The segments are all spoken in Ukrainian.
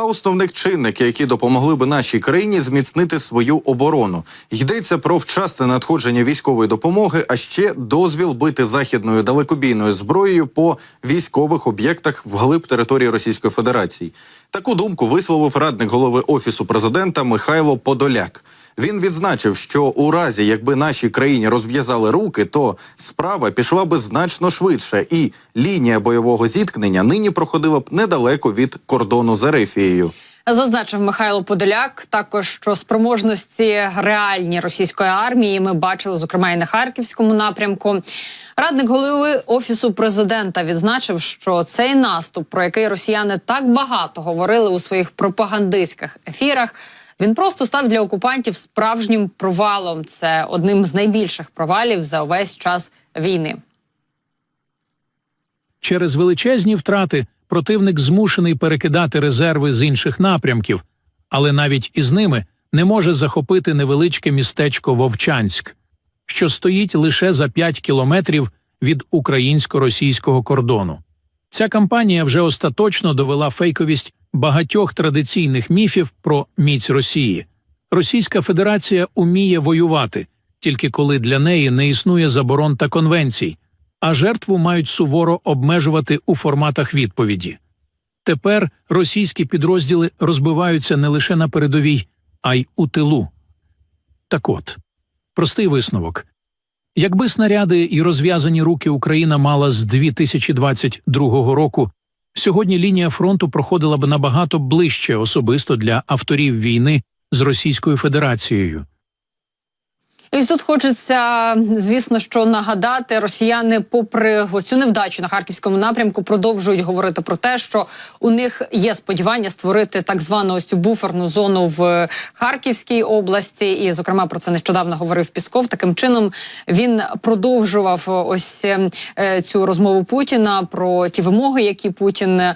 два основних чинники, які допомогли би нашій країні зміцнити свою оборону. Йдеться про вчасне надходження військової допомоги, а ще дозвіл бити західною далекобійною зброєю по військових об'єктах вглиб території Російської Федерації. Таку думку висловив радник голови офісу президента Михайло Подоляк. Він відзначив, що у разі, якби нашій країні розв'язали руки, то справа пішла би значно швидше, і лінія бойового зіткнення нині проходила б недалеко від кордону з Ерефією. Зазначив Михайло Подоляк також, що спроможності реальні російської армії ми бачили, зокрема і на харківському напрямку. Радник голови офісу президента відзначив, що цей наступ, про який росіяни так багато говорили у своїх пропагандистських ефірах. Він просто став для окупантів справжнім провалом. Це одним з найбільших провалів за увесь час війни. Через величезні втрати противник змушений перекидати резерви з інших напрямків, але навіть із ними не може захопити невеличке містечко Вовчанськ, що стоїть лише за 5 кілометрів від українсько-російського кордону. Ця кампанія вже остаточно довела фейковість багатьох традиційних міфів про міць Росії. Російська Федерація уміє воювати, тільки коли для неї не існує заборон та конвенцій, а жертву мають суворо обмежувати у форматах відповіді. Тепер російські підрозділи розбиваються не лише на передовій, а й у тилу. Так от, простий висновок. Якби снаряди і розв'язані руки Україна мала з 2022 року, сьогодні лінія фронту проходила б набагато ближче особисто для авторів війни з Російською Федерацією. І тут хочеться, звісно, що нагадати, росіяни, попри цю невдачу на харківському напрямку, продовжують говорити про те, що у них є сподівання створити так звану ось цю буферну зону в Харківській області. І, зокрема, про це нещодавно говорив Пісков. Таким чином він продовжував ось е, цю розмову Путіна про ті вимоги, які Путін е,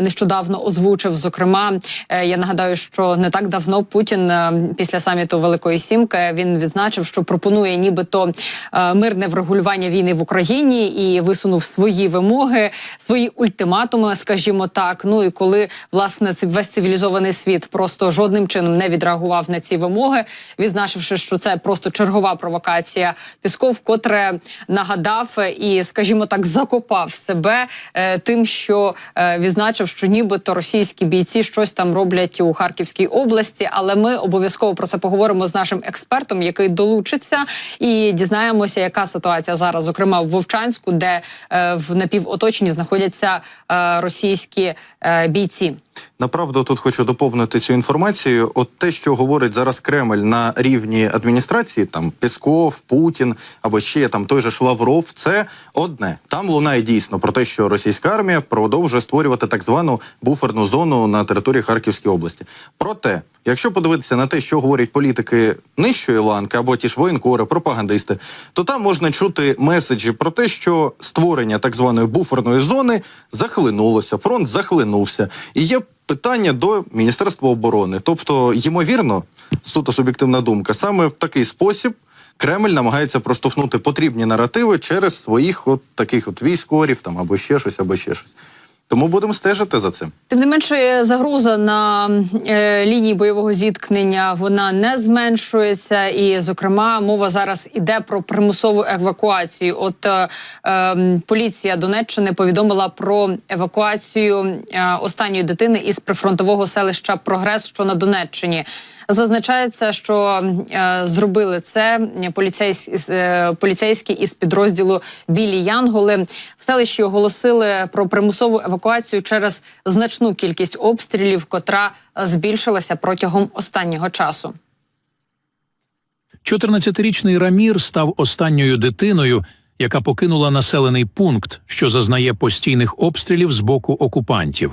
нещодавно озвучив. Зокрема, е, я нагадаю, що не так давно Путін е, після саміту Великої Сімки він відзначив, що пропонує нібито е, мирне врегулювання війни в Україні і висунув свої вимоги, свої ультиматуми, скажімо так. Ну і коли власне весь цивілізований світ просто жодним чином не відреагував на ці вимоги, відзначивши, що це просто чергова провокація. Пісков, котре нагадав і, скажімо так, закопав себе е, тим, що е, відзначив, що нібито російські бійці щось там роблять у Харківській області. Але ми обов'язково про це поговоримо з нашим експертом, який долучиться і дізнаємося, яка ситуація зараз, зокрема в Вовчанську, де е, в напівоточенні знаходяться е, російські е, бійці. Направду тут хочу доповнити цю інформацію. От те, що говорить зараз Кремль на рівні адміністрації, там Песков, Путін або ще там той же ж Лавров, це одне. Там лунає дійсно про те, що російська армія продовжує створювати так звану буферну зону на території Харківської області. Проте, якщо подивитися на те, що говорять політики нижчої ланки або ті ж воєнкори, пропагандисти, то там можна чути меседжі про те, що створення так званої буферної зони захлинулося, фронт захлинувся, і є питання до Міністерства оборони. Тобто, ймовірно, суто суб'єктивна думка, саме в такий спосіб. Кремль намагається проштовхнути потрібні наративи через своїх от таких от військорів, там або ще щось, або ще щось. Тому будемо стежити за цим. Тим не менше, загроза на е, лінії бойового зіткнення вона не зменшується, і зокрема мова зараз іде про примусову евакуацію. От е, е, поліція Донеччини повідомила про евакуацію е, останньої дитини із прифронтового селища Прогрес, що на Донеччині. Зазначається, що е, зробили це поліцейські, е, поліцейські із підрозділу Білі Янголи. В селищі оголосили про примусову евакуацію через значну кількість обстрілів, котра збільшилася протягом останнього часу. 14-річний Рамір став останньою дитиною, яка покинула населений пункт, що зазнає постійних обстрілів з боку окупантів.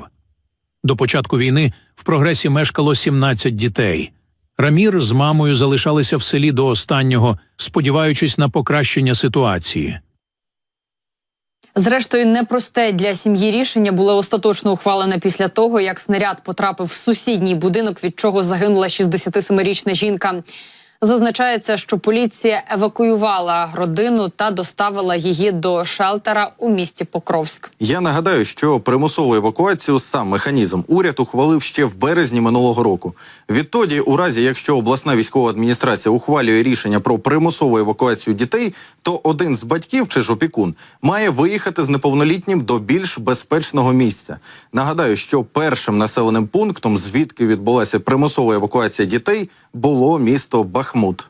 До початку війни в прогресі мешкало 17 дітей. Рамір з мамою залишалися в селі до останнього, сподіваючись на покращення ситуації. Зрештою, непросте для сім'ї рішення було остаточно ухвалене після того, як снаряд потрапив в сусідній будинок, від чого загинула 67-річна жінка. Зазначається, що поліція евакуювала родину та доставила її до шелтера у місті Покровськ. Я нагадаю, що примусову евакуацію сам механізм уряд ухвалив ще в березні минулого року. Відтоді, у разі якщо обласна військова адміністрація ухвалює рішення про примусову евакуацію дітей, то один з батьків чи ж опікун має виїхати з неповнолітнім до більш безпечного місця. Нагадаю, що першим населеним пунктом, звідки відбулася примусова евакуація дітей, було місто Chmut.